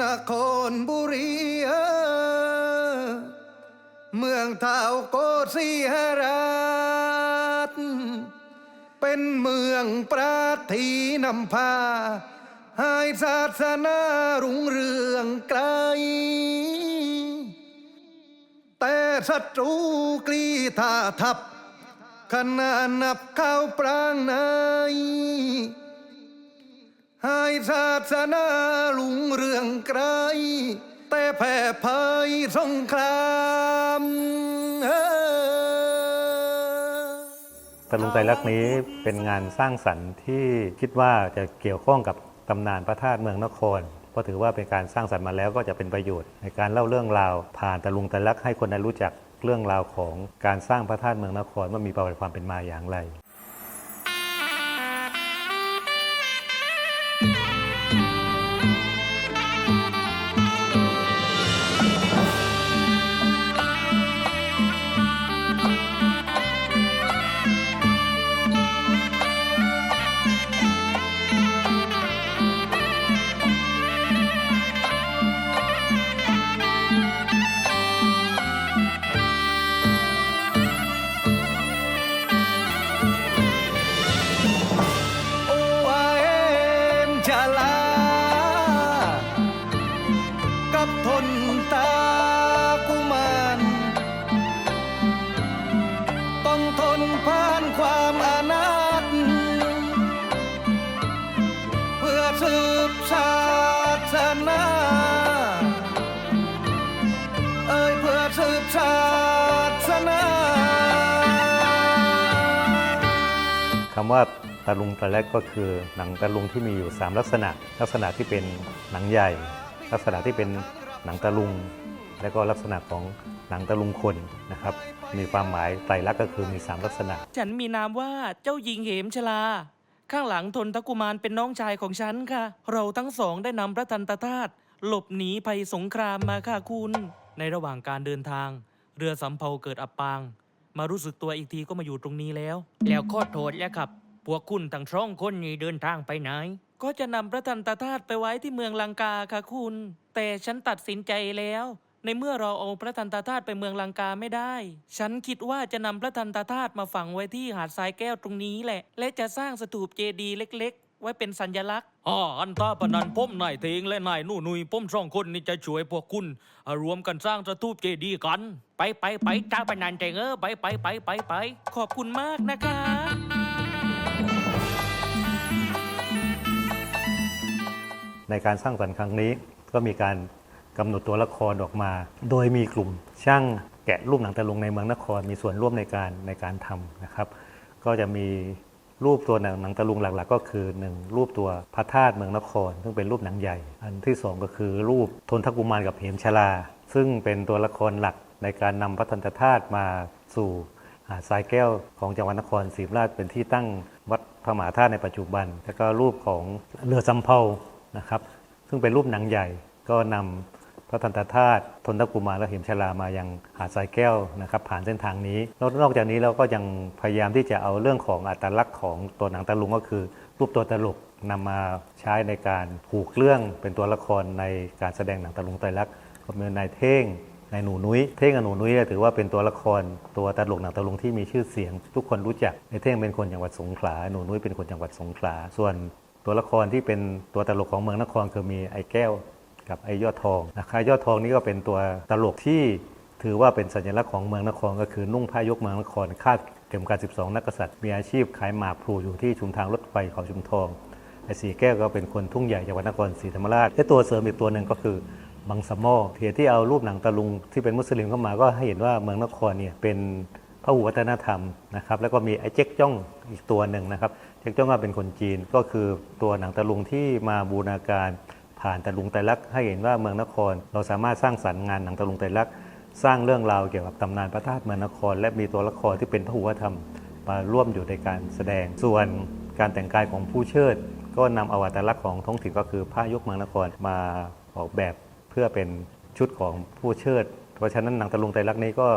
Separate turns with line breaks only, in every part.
นครบุรีเออเมืองเท่าโกสีหราช เป็นเมืองประทีนำพาให้ศาสนารุ่งเรืองไกล แต่ศัตรูกลีท่าทับ ขนาดนับเข้าปรางในให้ศาสนาลุงเรืองไกล แต่แพ้ภัยสงคราม
ตะลุงไตรลักษ์นี้เป็นงานสร้างสรรค์ที่คิดว่าจะเกี่ยวข้องกับตำนานพระธาตุเมืองนครเพราะถือว่าเป็นการสร้างสรรค์มาแล้วก็จะเป็นประโยชน์ในการเล่าเรื่องราวผ่านตะลุงตรลักษ์ให้คนได้รู้จัก เรื่องราวของการสร้างพระธาตุเมืองนครว่ามีประวัติความเป็นมาอย่างไร
ผ่านความอานาถเพื่อสืบศาสนาเอ่ยเพื่อสืบศาสนา
คำว่าตะลุงตะแลกก็คือหนังตะลุงที่มีอยู่ 3 ลักษณะ ลักษณะที่เป็นหนังใหญ่ ลักษณะที่เป็นหนังตะลุง และก็ลักษณะของ หนังตะลุงคนนะครับมีความหมายไตรลักษณ์ก็คือมี 3 ลักษณะ
ฉันมีนามว่าเจ้าหญิงเหมชลา ข้างหลังทนทกุมารเป็นน้องชายของฉันค่ะ เราทั้งสองได้นำพระทันตธาตุหลบหนีภัยสงครามมาค่ะคุณ ในระหว่างการเดินทาง เรือสำเภาเกิดอับปาง มารู้สึกตัวอีกทีก็มาอยู่ตรงนี้แล้ว แล้วขอโทษแล้วครับ พวกคุณทั้งสองคนนี้เดินทางไปไหน ก็จะนำพระทันตธาตุไปไว้ที่เมืองลังกาค่ะคุณ แต่ฉันตัดสินใจแล้ว ในเมื่อเราเอาพระทันตาธาตุไปเมืองลังกาไม่ได้ ฉันคิดว่าจะนำพระทันตาธาตุมาฝังไว้ที่หาดทรายแก้วตรงนี้แหละ และจะสร้างสถูปเจดีย์เล็ก ๆ ไว้เป็นสัญลักษณ์อ๋ออันตาปนันพ่มนายเทงและนายนู่นุยพ่มสองคนนี่จะช่วยพวกคุณอ่ารวมกันสร้างสถูปเจดีย์กัน ไปไปไปตาปนันเทงเออไปไปไปไปไปขอบคุณมากนะคะ
ในการสร้างสรรค์ครั้งนี้ก็มีการ กำหนดตัวละครออกมา โดยมีกลุ่มช่างแกะรูปหนังตะลุงในเมืองนครมีส่วนร่วมในการในการทำนะครับ ก็จะมีรูปตัวหนังหนังตะลุงหลักๆ ก็คือหนึ่งรูปตัวพระธาตุเมืองนคร ซึ่งเป็นรูปหนังใหญ่ อันที่สองก็คือรูปทนทกุมารกับเหมชลา ซึ่งเป็นตัวละครหลักในการนำพระทันตธาตุมาสู่หาดทรายแก้วของจังหวัดนครศรีธรรมราชเป็นที่ตั้งวัดพระมหาธาตุในปัจจุบัน แล้วก็รูปของเรือสำเภานะครับ ซึ่งเป็นรูปหนังใหญ่ก็นำ พระทันตธาตุทนทกุมารและเหมชลามายังหาดทรายแก้วนะครับผ่านเส้นทางนี้แล้วนอกจากนี้เราก็ยังพยายามที่จะเอาเรื่องของอัตลักษณ์ของตัวหนังตะลุงก็คือ รูปตัวตลกนำมาใช้ในการผูกเรื่องเป็นตัวละครในการแสดงหนังตะลุงไตรลักษณ์ก็มีนายเท่งในหนูนุ้ยเท่งกับหนูนุ้ยเนี่ยถือว่าเป็นตัวละครตัวตลกหนังตะลุงที่มีชื่อเสียง ทุกคนรู้จักในเท่งเป็นคนจังหวัดสงขลาหนูนุ้ยเป็นคนจังหวัดสงขลาส่วนตัวละครที่เป็นตัวตลกของเมืองนครคือมีไอ้แก้ว กับไอ้ยอดทองนะครับยอดทองนี่ก็เป็นตัวตลกที่ถือว่าเป็นสัญลักษณ์ของเมืองนครก็คือนุ่งผ้ายกเมืองนครคาดเข็มขัด12 นักกษัตริย์ มีอาชีพขายหมากพลูอยู่ที่ชุมทางรถไฟเขาชุมทองไอ้สีแก้วก็เป็นคนทุ่งใหญ่จังหวัดนครศรีธรรมราชและตัวเสริมอีกตัวหนึ่งก็คือบังสมอเหตุที่เอารูปหนังตะลุงที่เป็นมุสลิมเข้ามาก็ให้เห็นว่าเมืองนครเนี่ยเป็นพระหุวัฒนธรรมนะครับแล้วก็มีไอ้เจ๊กจ้องอีกตัวหนึ่งนะครับเจ๊กจ้องก็เป็นคนจีนก็คือตัวหนังตะลุงที่มาบูรณาการ ผ่านตะลุงไตรลักษณ์ให้เห็นว่าเมืองนคร เราสามารถสร้างสรรค์งานหนังตะลุงไตรลักษณ์สร้างเรื่องราวเกี่ยวกับตำนานพระธาตุเมืองนคร และมีตัวละครที่เป็นพหุวัฒนธรรม มาร่วมอยู่ในการแสดง ส่วนการแต่งกายของผู้เชิด ก็นำอาอัตลักษณ์ของท้องถิ่นก็คือผ้ายกเมืองนครมาออกแบบเพื่อเป็นชุดของผู้เชิด เพราะฉะนั้นหนังตะลุงไตรลักษณ์นี้ก็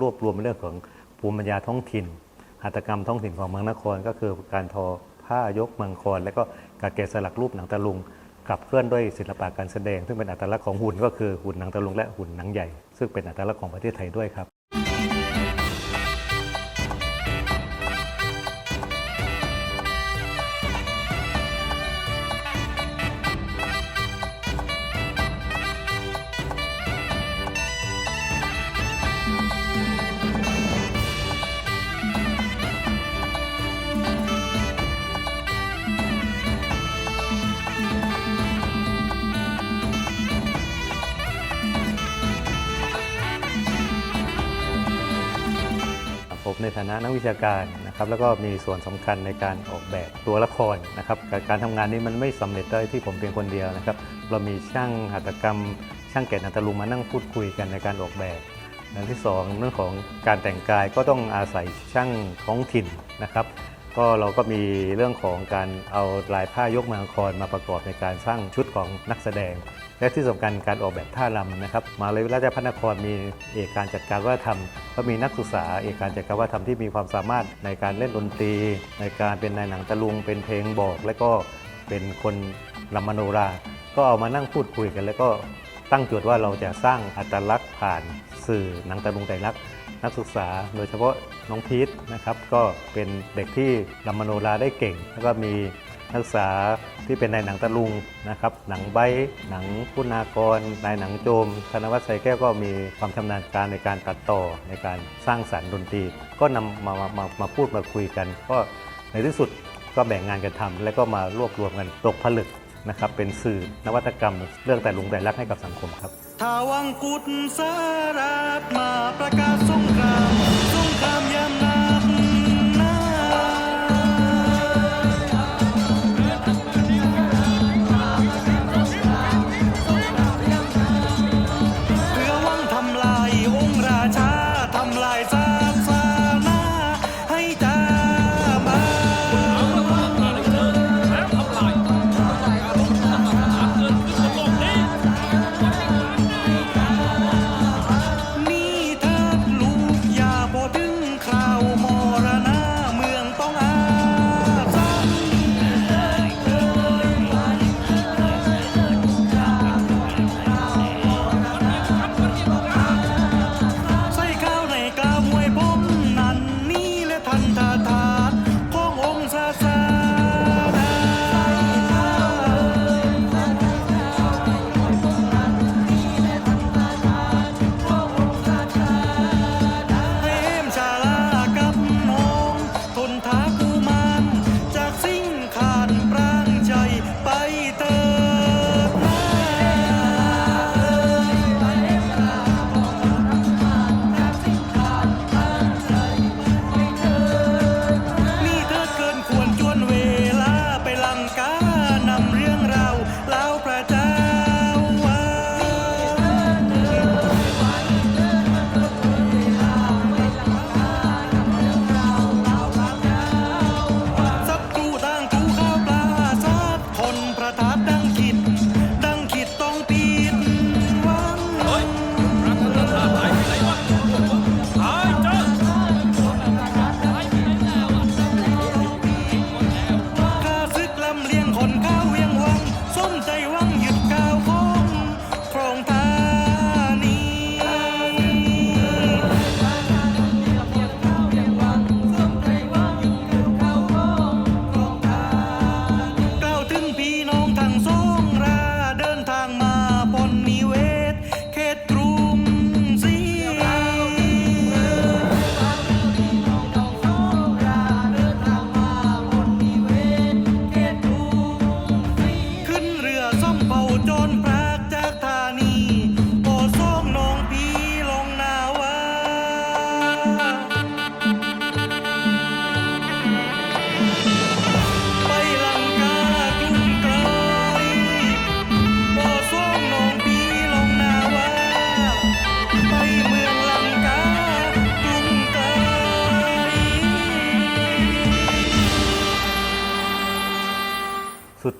รวบรวมเรื่องของภูมิปัญญาท้องถิ่นหัตถกรรมท้องถิ่นของเมืองนคร ก็คือการทอผ้ายกเมืองคอนและก็การแกะสลักรูปหนังตะลุง ขับเคลื่อนด้วยศิลปะการแสดง ซึ่งเป็นอัตลักษณ์ของหุ่นก็คือหุ่นหนังตะลุงและหุ่นหนังใหญ่ ซึ่งเป็นอัตลักษณ์ของประเทศไทยด้วยครับ ในฐานะนักวิชาการนะครับแล้วก็มีส่วนสำคัญในการออกแบบตัวละครนะครับการการทำงานนี้มันไม่สำเร็จได้ที่ผมเพียงคนเดียวนะครับเรามีช่างหัตถกรรม ช่างแกะนัตลุงมานั่งพูดคุยกันในการออกแบบอันที่สองเรื่องของการแต่งกายก็ต้องอาศัยช่างท้องถิ่นนะครับ ก็เราก็มีเรื่องของการเอาลายผ้ายกมืองคอนมาประกอบในการสร้างชุดของนักแสดง และที่สำคัญการออกแบบท่ารำนะครับมาวิทยาลัยราชภัฏนครมีเอกการจัดการวัฒนธรรม ก็มีนักศึกษาเอกการจัดการวัฒนธรรมที่มีความสามารถในการเล่นดนตรี ในการเป็นนายหนังตะลุง เป็นเพลงบอก และก็เป็นคนรำมโนรา ก็เอามานั่งพูดคุยกัน แล้วก็ตั้งโจทย์ว่าเราจะสร้างอัตลักษณ์ผ่านสื่อหนังตะลุงไตรลักษณ์นักศึกษาโดยเฉพาะน้องพีทนะครับก็เป็นเด็กที่รำมโนราได้เก่ง แล้วก็มี นักศึกษาที่เป็นนายหนังตะลุงนะครับ หนังใบหนังคุณากร นายหนังโจม ธนวัฒน์ไสแก้วก็มีความชำนาญการในการตัดต่อในการสร้างสรรค์ดนตรี ก็นำมามามามาพูดมาคุยกัน ก็ในที่สุดก็แบ่งงานกันทำและก็มารวบรวมกันตกผลึกนะครับ เป็นสื่อนวัตกรรม เรื่องแต่ลุงแต่รักให้กับสังคมครับ
ถาวังกุฎสารามาประกาศสงครามสงครามยา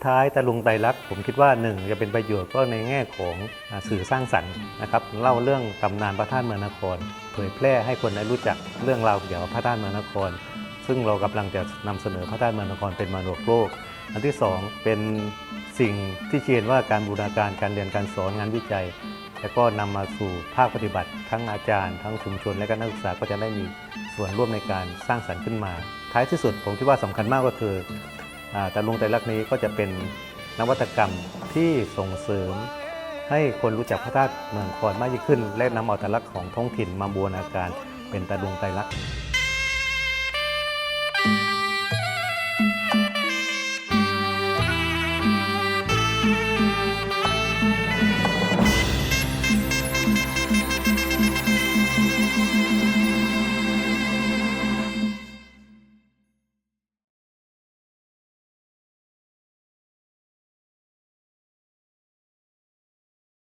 ท้ายตะลุงไตรลัก
ษ์ผมคิดว่าหนึ่งจะเป็นประโยชน์ก็ในแง่ของสื่อสร้างสรรค์นะครับเล่าเรื่องตำนานพระธาตุเมืองนคร เผยแพร่ให้คนได้รู้จักเรื่องราวเกี่ยวกับพระธาตุเมืองนคร ซึ่งเรากำลังจะนำเสนอพระธาตุเมืองนครเป็นมรดกโลก อันที่สองเป็นสิ่งที่เชีนว่าการบูรณาการการเรียนการสอนงานวิจัย แล้วก็นำมาสู่ภาคปฏิบัติ ทั้งอาจารย์ ทั้งชุมชนและก็นักศึกษาก็จะได้มีส่วนร่วมในการสร้างสรรค์ขึ้นมา ท้ายที่สุดผมคิดว่าสำคัญมากก็คือ แต่ลุงไตรลักนี้ก็จะเป็นนวัตกรรมที่ส่งเสริม ให้คนรู้จักพระธาตุเมืองนครมากยิ่งขึ้น และนำเอาแต่ลักษณ์ของท้องถิ่นมาบูรณาการเป็นตะลุงไตรลักษณ์